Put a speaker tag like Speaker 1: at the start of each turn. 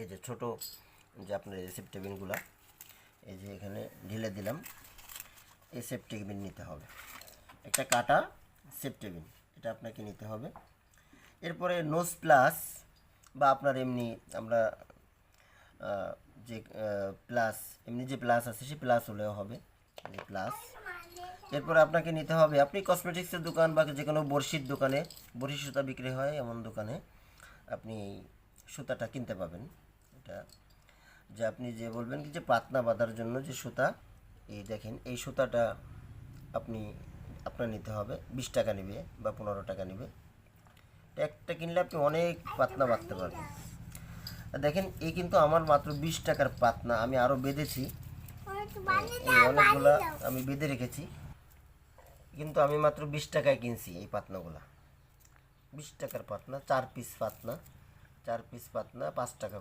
Speaker 1: এই যে ছোট যে আপনার এই সেপ্টেবিনগুলা এই যে এখানে ঢেলে দিলাম, এই সেপ্টেবিন নিতে হবে। একটা কাটা সেপ্টেবিন এটা আপনাকে নিতে হবে। এরপরে নোজ প্লাস বা আপনার এমনি আমরা যে প্লাস এমনি যে প্লাস আছে সে প্লাস হলেও হবে। প্লাস এরপরে আপনাকে নিতে হবে, আপনি কসমেটিক্সের দোকান বা যে কোনো বড়শির দোকানে বড়শি সুতা বিক্রি হয় এমন দোকানে, আপনি সুতাটা কিনতে পাবেন। এটা যে আপনি যে বলবেন কি যে পাতনা বাঁধার জন্য যে সুতা, এই দেখেন, এই সুতাটা আপনি, আপনার নিতে হবে। বিশ টাকা নেবে বা পনেরো টাকা নেবে। একটা কিনলে আপনি অনেক পাতনা বাঁধতে পারবেন। দেখেন, এই কিন্তু আমার মাত্র বিশ টাকার পাতনা আমি আরও বেঁধেছি। এই অনেকগুলা আমি বেঁধে রেখেছি। কিন্তু আমি মাত্র বিশ টাকায় কিনছি এই পাতনাগুলা বিশ টাকার পাতনা চার পিস পাতনা চার পিস পাতনা পাঁচ টাকা